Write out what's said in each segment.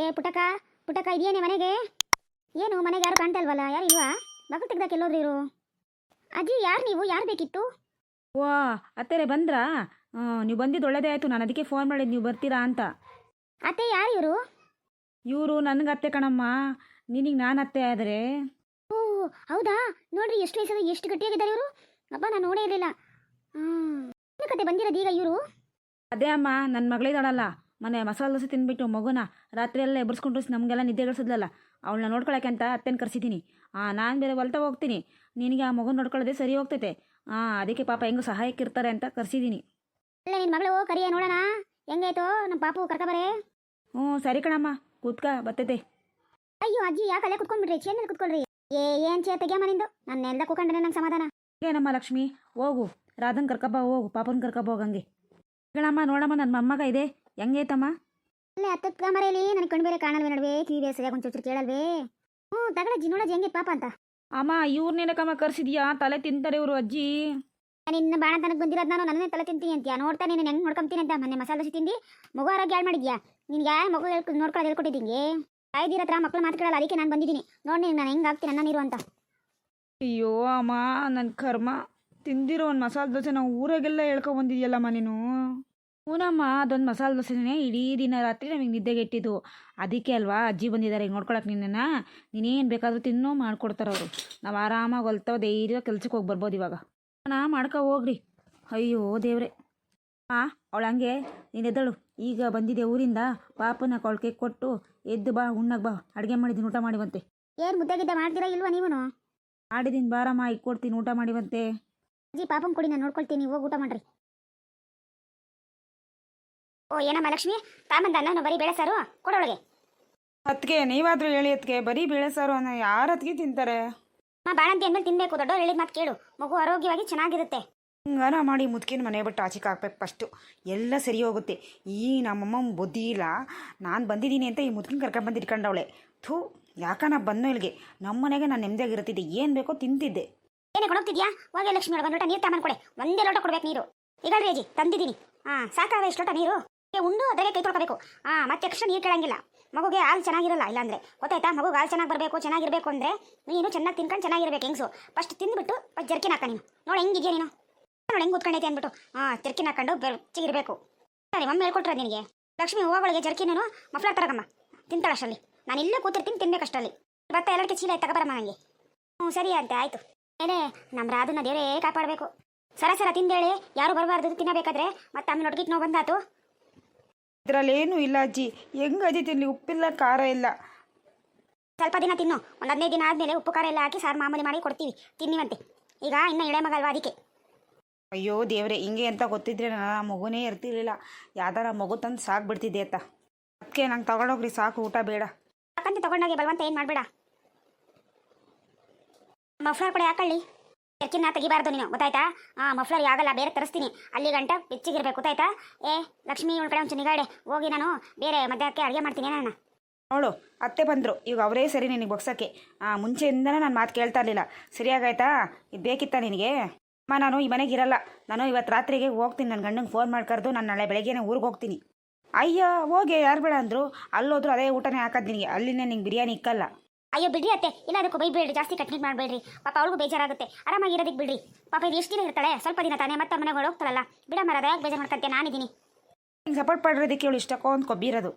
ಏ ಪುಟಕ ಪುಟಕ ಇದೆಯೇನೆ ಮನೆಗೆ? ಏನು ಮನೆಗೆ ಯಾರು ಕಾಣ್ತಾ ಇಲ್ವಲ್ಲ? ಯಾರು ಇಲ್ವಾ? ಮಗು ತೆಗ್ದಾಕ ಎಲ್ಲೋದ್ರಿ ಇವರು. ಅಜ್ಜಿ ಯಾರು ನೀವು? ಯಾರು ಬೇಕಿತ್ತು? ವಾ ಅತ್ತೆರೆ ಬಂದ್ರಾ? ನೀವು ಬಂದಿದ್ದು ಒಳ್ಳೇದೇ ಆಯಿತು. ನಾನು ಅದಕ್ಕೆ ಫೋನ್ ಮಾಡಿದ್ದು ನೀವು ಬರ್ತೀರಾ ಅಂತ. ಅತ್ತೆ ಯಾರು ಇವರು? ಇವರು ನನಗೆ ಅತ್ತೆ ಕಣಮ್ಮ. ನಿನಗೆ ನಾನು ಅತ್ತೆ ಆದರೆ. ಓ ಹೌದಾ? ನೋಡ್ರಿ ಎಷ್ಟು ವಯಸ್ಸದ ಎಷ್ಟು ಗಟ್ಟಿಯಾಗಿದ್ದಾರೆ ಇವರು? ಅಪ್ಪ ನಾನು ನೋಡೇ ಇರಲಿಲ್ಲ. ಹ್ಞೂ ಕತೆ ಬಂದಿರೋದು ಈಗ ಇವರು? ಅದೇ ಅಮ್ಮ ನನ್ನ ಮಗಳಿದ್ದಾಳಲ್ಲ ಮನೆ ಮಸಾಲೆ ದೋಸೆ ತಿನ್ಬಿಟ್ಟು ಮಗುನ ರಾತ್ರಿಯೆಲ್ಲ ಎಬ್ಬರಿಸ್ಕೊಂಡು ನಮಗೆಲ್ಲ ನಿದ್ದೆಗಳಿಸಿದ್ಲಲ್ಲ ಅವಳನ್ನ ನೋಡ್ಕೊಳಕ್ಕೆ ಅಂತ ಅತ್ತೆನ ಕರ್ಸಿದ್ದೀನಿ ಹಾಂ ನಾನು ಬೇರೆ ಹೊಲ್ತಾ ಹೋಗ್ತೀನಿ. ನಿನಗೆ ಆ ಮಗನ ನೋಡ್ಕೊಳ್ಳೋದೇ ಸರಿ ಹೋಗ್ತೈತೆ. ಹಾಂ ಅದಕ್ಕೆ ಪಾಪ ಹೆಂಗೂ ಸಹಾಯಕ್ಕೆ ಇರ್ತಾರೆ ಅಂತ ಕರ್ಸಿದ್ದೀನಿ ಅಲ್ಲ ನಿನ್ನ ಮಗಳು ಕರಿಯ ನೋಡೋಣ. ಹೆಂಗಾಯ್ತು? ನಮ್ಮ ಪಾಪು ಕರ್ಕೊಬರೇ ಹ್ಞೂ ಸರಿ ಕಣಮ್ಮ. ಕೂತ್ಕ ಬರ್ತೈತೆ ಅಯ್ಯೋ ಅಜ್ಜಿ ಯಾಕೆ ಅಲ್ಲೇ ಕುತ್ಕೊಂಡ್ಬಿಡ್ರಿ. ಚೇನ್ ಮೇಲೆ ಕುತ್ಕೊಳ್ರಿ. ಏ ಏನ್ ಚೇ ತೆಗಿಯಮ್ಮ ನಿಂದು? ನನ್ನ ಎಲ್ಲ ಕೂಕೊಂಡ್ರೆ ನಂಗೆ ಸಮಾಧಾನ. ಏನಮ್ಮ ಲಕ್ಷ್ಮಿ ಹೋಗು. ರಾಧನ್ ಕರ್ಕಬ್ಬ ಹೋಗು. ಪಾಪನ ಕರ್ಕಬ್ಬ ಹೋಗಂಗೆ. ಕಣಮ್ಮ ನೋಡಮ್ಮ ನನ್ನ ಮೊಮ್ಮಗ ಇದೆ. ಹೆಂಗೈತಮ್ಮ? ಅಲ್ಲೇ ಹತ್ತದ ಇಲ್ಲಿ ನನಗೆ ಕಣ್ಣು ಬೇರೆ ಕಾಣಲ್ವೇ ನಡುವೆ ಕಿವಿ ಸರಿಯಾಗಿ ಒಂದು ಚುಚ್ಚು ಕೇಳಲ್ವೇ? ಹ್ಞೂ ತಗೊಳಜ್ಜಿ ನೋಡಜ್ಜಿ ಹೆಂಗೆ ಪಾಪ ಅಂತ. ಅಮ್ಮ ಇವ್ರನ್ನೇನಕ್ಕಮ್ಮ ಕರ್ಸಿದ್ಯಾ? ತಲೆ ತಿಂತಾರೆ ಇವರು ಅಜ್ಜಿ. ನಿನ್ನ ಬಾಣ ತನಕ ಬಂದಿರೋದು ನಾನು ನನ್ನೇ ತಲೆ ತಿಂತೀನಿ ಅಂತೀಯ? ನೋಡ್ತಾ ನೀನು ಹೆಂಗೆ ನೋಡ್ಕೊಂತೀನಿ ಅಂತ? ಮೊನ್ನೆ ಮಸಾಲೆ ದೋಸೆ ತಿಂದು ಮಗು ಆರೋಗ್ಯ ಹಾಳು ಮಾಡಿದ್ಯಾ? ನಿನ್ಗೆ ಯಾರು ಮಗು ಹೇಳ್ಕೊ ನೋಡ್ಕೊಳ್ಳೋದು ಹೇಳ್ಕೊಟ್ಟಿದ್ದೀನಿ ತಾಯ್ದಿರ ಹತ್ರ ಮಕ್ಳು ಮಾತಾಡಲ್ಲ ಅದಕ್ಕೆ ನಾನು ಬಂದಿದ್ದೀನಿ. ನೋಡಿ ನಾನು ಹೆಂಗೆ ಆಗ್ತೀನಿ ನನ್ನ ನೀರು ಅಂತ. ಅಯ್ಯೋ ಅಮ್ಮ ನನ್ನ ಕರ್ಮ. ತಿಂದಿರೋ ಒಂದು ಮಸಾಲೆ ದೋಸೆ ನಾವು ಊರಾಗೆಲ್ಲ ಹೇಳ್ಕೊಬಂದಿದ್ಯಲ್ಲಮ್ಮ ನೀನು? ಹೂನಮ್ಮ ಅದೊಂದು ಮಸಾಲೆ ದೋಸೆನೇ ಇಡೀ ದಿನ ರಾತ್ರಿ ನಮಗೆ ನಿದ್ದೆಗೆಟ್ಟಿದ್ದು ಅದಕ್ಕೆ ಅಲ್ವಾ ಅಜ್ಜಿ ಬಂದಿದ್ದಾರೆ ಹಿಂಗೆ ನೋಡ್ಕೊಳಕ್ಕೆ ನಿನ್ನನ್ನು? ನೀನೇನು ಬೇಕಾದರೂ ತಿನ್ನೋ ಮಾಡ್ಕೊಡ್ತಾರೆ ಅವರು. ನಾವು ಆರಾಮಾಗಿ ಹೊಲ್ತಾವ ಧೈರ್ಯ ಕೆಲ್ಸಕ್ಕೆ ಹೋಗಿ ಬರ್ಬೋದು ಇವಾಗ. ನಾ ಮಾಡ್ಕೊ ಹೋಗ್ರಿ. ಅಯ್ಯೋ ದೇವ್ರೆ. ಹಾಂ ಅವಳು ಹಂಗೆ ನೀನು ಎದ್ದಳು. ಈಗ ಬಂದಿದೆ ಊರಿಂದ. ಪಾಪನ ಕೊಳ್ಕೆ ಕೊಟ್ಟು ಎದ್ದು ಬಾ ಉಣ್ಣಗೆ ಬಾ. ಅಡುಗೆ ಮಾಡಿದ್ದೀನಿ ಊಟ ಮಾಡಿ ಬಂತೆ ಏನು ಮುದ್ದಾಗಿದ್ದ ಮಾಡ್ತೀರಾ ಇಲ್ವಾ ನೀವನು? ಮಾಡಿದ್ದೀನಿ ಬಾರಮ್ಮ ಇಕ್ಕೊಡ್ತೀನಿ ಊಟ ಊಟ ಮಾಡಿವಂತೆ. ಅಜ್ಜಿ ಪಾಪಂ ಕೊಡಿ ನಾನು ನೋಡ್ಕೊಳ್ತೀನಿ ಹೋಗಿ ಊಟ ಮಾಡ್ರಿ. ಓ ಏನಮ್ಮ ಲಕ್ಷ್ಮಿ? ತಾಮಂದ ನಾನು ಬರೀ ಬೇಳೆ ಸಾರು? ಕೊಡೊಳಗೆ ಅತ್ಗೆ ನೀವಾದ್ರೂ ಹೇಳಿ ಅದಕ್ಕೆ ಬರೀ ಬೇಳೆ ಸಾರು ಅನ್ನೋ ಯಾರು ತಿಂತಾರೆ? ಅಮ್ಮ ಬಾಣಂತಿ ಅಂದ್ಮೇಲೆ ತಿನ್ಬೇಕು ದೊಡ್ಡವ್ರು ಹೇಳಿದ ಮಾತು ಕೇಳು. ಮಗು ಆರೋಗ್ಯವಾಗಿ ಚೆನ್ನಾಗಿರುತ್ತೆ. ಹಿಂಗಾರ ಮಾಡಿ ಮುದ್ಕಿನ ಮನೆ ಬಿಟ್ಟು ಆಚೆಗೆ ಹಾಕ್ಬೇಕು ಫಸ್ಟು ಎಲ್ಲ ಸರಿ ಹೋಗುತ್ತೆ. ಈ ನಮ್ಮಮ್ಮ ಬುದ್ಧಿ ಇಲ್ಲ. ನಾನು ಬಂದಿದ್ದೀನಿ ಅಂತ ಈ ಮುದ್ಕಿನ ಕರ್ಕೊಂಡು ಬಂದು ಇಟ್ಕೊಂಡವಳೆ. ಥೂ ಯಾಕ ನಾ ಬಂದೋ ಇಲ್ಲಿಗೆ ನಮ್ಮ ಮನೆಗೆ ನಾನು ನೆಮ್ಮದಿಯಾಗಿರುತ್ತಿದ್ದೆ ಏನು ಬೇಕೋ ತಿಂತಿದ್ದೆ. ಏನೇ ಕೊಡೋಗ್ತಿದ್ಯಾ ಹೋಗಿ ಲಕ್ಷ್ಮಿ ಒಂದು ಲೋಟ ನೀರು ತಗೊಂಡು ಕೊಡೆ ಒಂದೇ ಲೋಟ ಕೊಡ್ಬೇಕು ನೀರು. ಈಗಲ್ರಿ ಅಜ್ಜಿ, ತಂದಿದ್ದೀನಿ. ಹಾಂ ಸಾಕಾವೆ ಎಷ್ಟು ಲೋಟ ನೀರು. ಉಂಡು ಅದ್ರಾಗೆ ಕೈ ತೊಳ್ಕೊಬೇಕು. ಹಾಂ, ಮತ್ತೆ ಎಕ್ಸ್ಟ್ರಾ ನೀರು ಕೇಳಂಗಿಲ್ಲ. ಮಗುಗೆ ಹಾಲು ಚೆನ್ನಾಗಿರಲ್ಲ, ಇಲ್ಲಾಂದ್ರೆ. ಗೊತ್ತಾಯ್ತಾ? ಮಗುಗೆ ಹಾಲು ಚೆನ್ನಾಗಿ ಬರಬೇಕು, ಚೆನ್ನಾಗಿರಬೇಕು ಅಂದರೆ ನೀನು ಚೆನ್ನಾಗಿ ತಿನ್ಕೊಂಡು ಚೆನ್ನಾಗಿರ್ಬೇಕು, ಹೆಂಗ್ಸು? ಫಸ್ಟ್ ತಿಂದ್ಬಿಟ್ಟು ಫಸ್ಟ್ ಜರ್ಕಿನ್ ಹಾಕ ನೀನು. ನೋಡಿ ಹೆಂಗಿದೆಯಾ ನೀನು? ನೋಡಿ, ಹೆಂಗೆ ಉತ್ಕೊಂಡೈತೆ ಅಂದ್ಬಿಟ್ಟು. ಹಾಂ, ಜರ್ಕಿನ್ ಹಾಕೊಂಡು ಬೆಚ್ಚಿಗಿರಬೇಕು ಸರಿ ಮಮ್ಮಿ ಹೇಳ್ಕೊಟ್ರೆ ನಿನಗೆ. ಲಕ್ಷ್ಮಿ ಹೂವಗಳಿಗೆ ಜರ್ಕಿನೇನು ಮಫ್ಲರ್ ತರಗಮ್ಮ. ತಿಂತಾಳೆ ಅಷ್ಟರಲ್ಲಿ. ನಾನು ಇಲ್ಲೇ ಕೂತಿರ್ತೀನಿ ತಿನ್ಬೇಕಷ್ಟಲ್ಲಿ ಭತ್ತ ಎಲ್ಲರಿಗೆ ಚೀಲ ತಗೊಬರಮ್ಮ ನನಗೆ ಹ್ಞೂ ಸರಿ ಅಂತೆ ಆಯಿತು. ಏನೇ ನಮ್ಮ ರಾಧನ ದೇವರೇ ಕಾಪಾಡಬೇಕು. ಸರ ಸರ ತಿಂದೇಳಿ ಯಾರು ಬರಬಾರ್ದು ತಿನ್ನಬೇಕಾದ್ರೆ? ಮತ್ತೆ ಆಮೇಲೆ ಒಡಗಿಟ್ಟು ನೋವು ಬಂದಾತು. ಇದರಲ್ಲೇನೂ ಇಲ್ಲ ಅಜ್ಜಿ. ಹೆಂಗೆ ಅಜ್ಜಿ ತಿನ್ನಲಿ ಉಪ್ಪಿಲ್ಲ ಖಾರ ಇಲ್ಲ. ಸ್ವಲ್ಪ ದಿನ ತಿನ್ನು. ಒಂದು ಹದಿನೈದು ದಿನ ಆದಮೇಲೆ ಉಪ್ಪು ಖಾರ ಎಲ್ಲ ಹಾಕಿ ಸಾರು ಮಾಮೂಲಿ ಮಾಡಿ ಕೊಡ್ತೀವಿ. ತಿನ್ನಿವಂತೆ. ಈಗ ಇನ್ನು ಇಳೆ ಮಗ ಅಲ್ವಾ ಅದಕ್ಕೆ? ಅಯ್ಯೋ ದೇವ್ರೆ ಹಿಂಗೆ ಅಂತ ಗೊತ್ತಿದ್ರೆ ನಾನು ಆ ಮಗುನೇ ಇರ್ತಿರ್ಲಿಲ್ಲ. ಯಾವ್ದಾರ ಮಗು ತಂದು ಸಾಕು ಬಿಡ್ತಿದ್ದೆ ಅಂತ ಅದಕ್ಕೆ ನಂಗೆ ತಗೊಂಡೋಗ್ರಿ ಸಾಕು ಊಟ ಬೇಡ. ಯಾಕಂತ ತಗೊಂಡೋಗಿ ಬಲವಂತ ಏನು ಮಾಡಬೇಡ? ಮಫ್ಲರ್ ಕೂಡ ಹಾಕೊಳ್ಳಿ. ಎರ್ಕಿನ ತೆಗಿಬಾರ್ದು ನೀನು, ಗೊತ್ತಾಯ್ತಾ? ಹಾಂ ಮಫ್ಲರ್ ಆಗಲ್ಲ ಬೇರೆ ತರಿಸ್ತೀನಿ. ಅಲ್ಲಿ ಗಂಟ ಬೆಚ್ಚಿಗಿರ್ಬೇಕು ಗೊತ್ತಾಯ್ತಾ? ಏ, ಲಕ್ಷ್ಮಿ ಇವಳ ಕಡೆ ಒಂಚೂರು ನಿಗಾಡೆ. ಹೋಗಿ ನಾನು ಬೇರೆ ಮಧ್ಯಾಹ್ನಕ್ಕೆ ಅಡುಗೆ ಮಾಡ್ತೀನಿ ನಾನು ನೋಡು ಅತ್ತೆ ಬಂದರು. ಈಗ ಅವರೇ ಸರಿ ನಿನಗೆ ಬೊಗ್ಸೋಕ್ಕೆ. ಆ, ಮುಂಚೆಯಿಂದನೇ ನಾನು ಮಾತು ಕೇಳ್ತಾ ಇರಲಿಲ್ಲ. ಸರಿಯಾಗಾಯ್ತಾ? ಇದು ಬೇಕಿತ್ತಾ ನಿನಗೆ? ಅಮ್ಮ, ನಾನು ಈ ಮನೆಗೆ ಇರಲ್ಲ. ನಾನು ಇವತ್ತು ರಾತ್ರಿಗೆ ಹೋಗ್ತೀನಿ. ನನ್ನ ಗಂಡಂಗೆ ಫೋನ್ ಮಾಡ್ಕರ್ದು ಕರೆದು ನಾನು ನಾಳೆ ಬೆಳಗ್ಗೆನೇ ಊರಿಗೆ ಹೋಗ್ತೀನಿ. ಅಯ್ಯೋ, ಹೋಗಿ, ಯಾರು ಬೇಡ ಅಂದರು. ಅಲ್ಲೋದ್ರು ಅದೇ ಊಟನೇ ಹಾಕೋದು ನಿನಗೆ. ಅಲ್ಲಿನೇ ನಿಂಗೆ ಬಿರಿಯಾನಿ ಇಕ್ಕಲ್ಲ. ಅಯ್ಯೋ ಬಿಡ್ರಿ ಅತ್ತೆ. ಇಲ್ಲ ಅದಕ್ಕೂ ಬೈಬೇಡ್ರಿ ಜಾಸ್ತಿ ಕಟ್ನಿಟ್ ಮಾಡಬೇಡ್ರಿ. ಪಾಪ ಅವಳಿಗೂ ಬೇಜಾರಾಗುತ್ತೆ. ಆರಾಮಾಗಿರೋದಕ್ಕೆ ಬಿಡ್ರಿ. ಪಾಪ ಇದು ಎಷ್ಟು ದಿನ ಇರ್ತಾಳೆ. ಸ್ವಲ್ಪ ದಿನ ತಾನೇ ಮತ್ತೆ ಮನೆಗೆ ಹೋಗ್ತಾಳಲ್ಲ. ಬಿಡ ಮರದ ಯಾಕೆ ಬೇಜಾರು ಮಾಡ್ಕೊಂತೆ ನಾನಿದ್ದೀನಿ ಹಿಂಗೆ ಸಪೋರ್ಟ್ ಮಾಡಿರೋದಕ್ಕೆ ಇವಳು ಇಷ್ಟಕ್ಕೊಂದು ಕೊಬ್ಬಿರೋದು.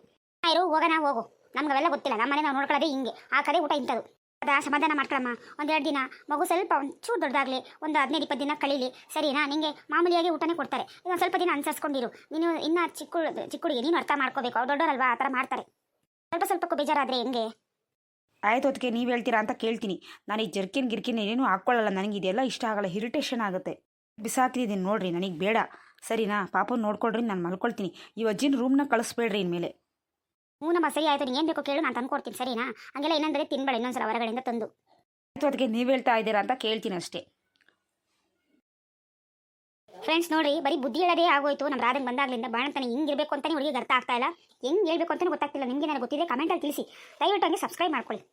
ಇರು ಹೋಗೋಣ ಹೋಗು. ನಮ್ಗೆ ಅವೆಲ್ಲ ಗೊತ್ತಿಲ್ಲ. ನಮ್ಮ ಮನೆ ನಾವು ನೋಡ್ಕೊಳ್ಳೋದೇ ಹಿಂಗೆ. ಆ ಕಡೆ ಊಟ ಇಂಥದ್ದು. ಅದ ಸಮಾಧಾನ ಮಾಡ್ಕೊಳಮ್ಮ. ಒಂದೆರಡು ದಿನ ಮಗು ಸ್ವಲ್ಪ ಒಂಚೂರು ದೊಡ್ಡದಾಗಲಿ ಒಂದು ಹದಿನೈದು ಇಪ್ಪತ್ತು ದಿನ ಕಳೀಲಿ. ಸರಿನಾ? ನಿಂಗೆ ಮಾಮೂಲಿಯಾಗಿ ಊಟನೇ ಕೊಡ್ತಾರೆ. ಇನ್ನೊಂದು ಸ್ವಲ್ಪ ದಿನ ಅನುಸರಿಸ್ಕೊಂಡಿರು ನೀನು ಇನ್ನೂ ಚಿಕ್ಕ ಚಿಕ್ಕ ಹುಡುಗಿ ನೀನು ಅರ್ಥ ಮಾಡ್ಕೋಬೇಕು. ಅವ್ರು ದೊಡ್ಡವರಲ್ವಾ ಆ ಥರ ಮಾಡ್ತಾರೆ. ಸ್ವಲ್ಪ ಸ್ವಲ್ಪಕ್ಕೂ ಬೇಜಾರಾದರೆ ಹೆಂಗೆ? ಆಯ್ತು ಅದಕ್ಕೆ ನೀವು ಹೇಳ್ತೀರಾ ಅಂತ ಕೇಳ್ತೀನಿ. ನಾನು ಈ ಜರ್ಕಿನ್ ಗಿರ್ಕಿನ್ ಏನೇನು ಹಾಕ್ಕೊಳ್ಳಲ್ಲ ನನಗೆ ಇದೆಲ್ಲ ಇಷ್ಟ ಆಗಲ್ಲ ಇರಿಟೇಷನ್ ಆಗುತ್ತೆ. ಬಿಸಾಕಿದ್ದೀನಿ ನೋಡ್ರಿ ನನಗೆ ಬೇಡ. ಸರಿನಾ? ಪಾಪ ನೋಡ್ಕೊಳ್ರಿ ನಾನು ಮಲ್ಕೊಳ್ತೀನಿ. ಈ ಅಜ್ಜಿನ ರೂಮ್ನ ಕಳಿಸ್ಬೇಡ್ರಿ ಇನ್ಮೇಲೆ. ಹ್ಞೂ ನಮ್ಮ ಸರಿ ಆಯ್ತು ನೀನು ಏನು ಬೇಕು ಕೇಳು ನಾನು ತಂದು ಕೊಡ್ತೀನಿ ಸರಿನಾ? ಹಂಗೆಲ್ಲ ಇನ್ನೊಂದರೆ ತಿನ್ಬೇಡ ಇನ್ನೊಂದ್ಸಲ ಹೊರಗಡೆಯಿಂದ ತಂದು. ಆಯ್ತು ಅದಕ್ಕೆ ನೀವು ಹೇಳ್ತಾ ಇದ್ದೀರಾ ಅಂತ ಕೇಳ್ತೀನಿ ಅಷ್ಟೇ. ಫ್ರೆಂಡ್ಸ್ ನೋಡಿ, ಬರೀ ಬುದ್ಧಿ ಹೇಳೋದೇ ಆಗೋಯ್ತು. ನಮ್ಮ ರಾಧನ್ ಬಂದಾಗ್ಲಿಂದ ಬಾಣಂತಾನೆ ಹಿಂಗೆ ಇರಬೇಕು ಅಂತಾನೆ ಹುಡುಗಿ ಅರ್ಥ ಆಗ್ತಾ ಇಲ್ಲ. ಹೆಂಗೆ ಹೇಳ್ಬೇಕು ಅಂತಾನೆ ಗೊತ್ತಾಗ್ತಿಲ್ಲ. ನಿಮಗೆ ನನಗೆ ಗೊತ್ತಿದೆ ಕಮೆಂಟಲ್ಲಿ ತಿಳಿಸಿ. ದಯವಿಟ್ಟು ಹಂಗೆ ಸಬ್ಸ್ಕ್ರೈಬ್ ಮಾಡ್ಕೊಳ್ಳಿ.